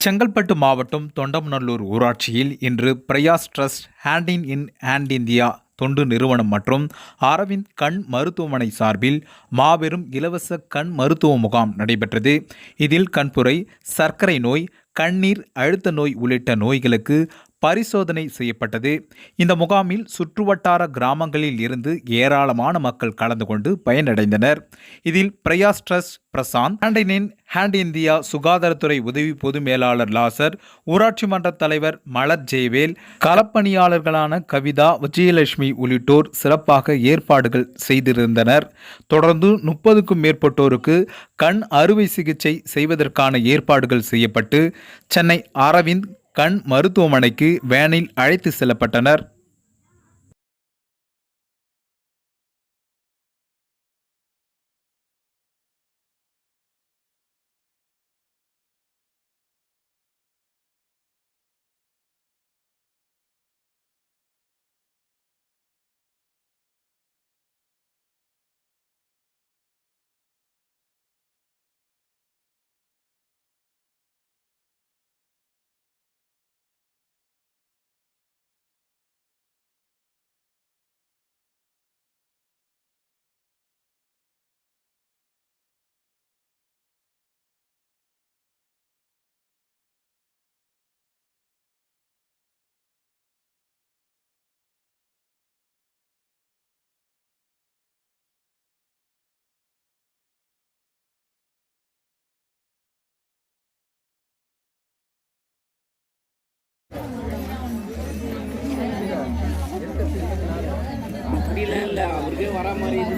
செங்கல்பட்டு மாவட்டம் தொண்டமநல்லூர் ஊராட்சியில் இன்று Prayas trust hand in in hand India தொண்டு நிறுவனம் மற்றும் அரவிந்த் கண் மருத்துவமனை சார்பில் மாபெரும் இலவச கண் மருத்துவ முகாம் நடைபெற்றது. இதில் கண்புரை சர்க்கரை நோய் கண்ணீர் அழுத்த நோய் உள்ளிட்ட நோய்களுக்கு பரிசோதனை செய்யப்பட்டது. இந்த முகாமில் சுற்றுவட்டார கிராமங்களில் இருந்து ஏராளமான மக்கள் கலந்து கொண்டு பயனடைந்தனர். இதில் Prayas trust Prashanth hand hand India சுகாதாரத்துறை உதவி பொது மேலாளர் லாசர் ஊராட்சி மன்ற தலைவர் மலர் ஜெயவேல் களப்பணியாளர்களான கவிதா விஜயலட்சுமி உள்ளிட்டோர் சிறப்பாக ஏற்பாடுகள் செய்திருந்தனர். தொடர்ந்து முப்பதுக்கும் மேற்பட்டோருக்கு கண் அறுவை சிகிச்சை செய்வதற்கான ஏற்பாடுகள் செய்யப்பட்டு சென்னை அரவிந்த் கண் மருத்துவமனைக்கு வேனில் அழைத்து செல்லப்பட்டனர். இருக்கு வரா மாதிரி இது